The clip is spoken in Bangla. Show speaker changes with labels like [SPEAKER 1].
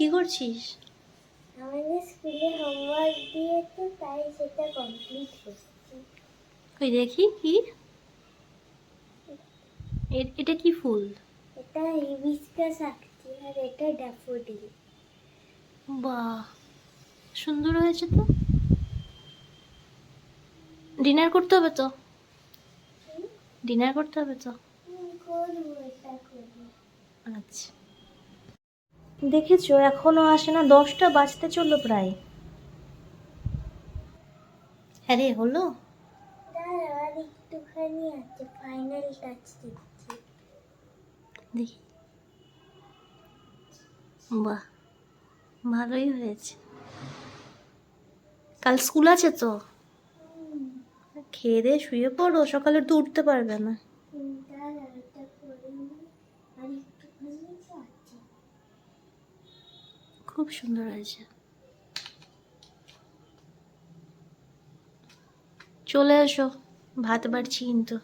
[SPEAKER 1] কি করছিস?
[SPEAKER 2] আমাদের স্কুলে হোমওয়ার্ক দিয়েছে তাই সেটা কমপ্লিট করছি
[SPEAKER 1] ওই দেখি কি? এটা কি ফুল?
[SPEAKER 2] এটা হিবিস্কাস আঁকছি আর এটা ড্যাফোডিল
[SPEAKER 1] বাহ সুন্দর হয়েছে তো। ডিনার করতে হবে তো? ডিনার করতে হবে তো? আচ্ছা। দেখেছ এখনও আসে না দশটা বাজতে চলল প্রায়। হ্যাঁ রে হলো?
[SPEAKER 2] একটুখানি আছে ফাইনাল টাচ দিচ্ছি।
[SPEAKER 1] দেখি। বাহ ভালোই হয়েছে। কাল স্কুল আছে তো? খেয়ে দিয়ে শুয়ে পড়ো সকালে তো উঠতে পারবে না
[SPEAKER 2] হুম, দাঁড়া এটা করে নিই আর একটুখানি তো আছে
[SPEAKER 1] খুব সুন্দর হয়েছে। চলে আসো ভাত বাড়ছি কিন্তু।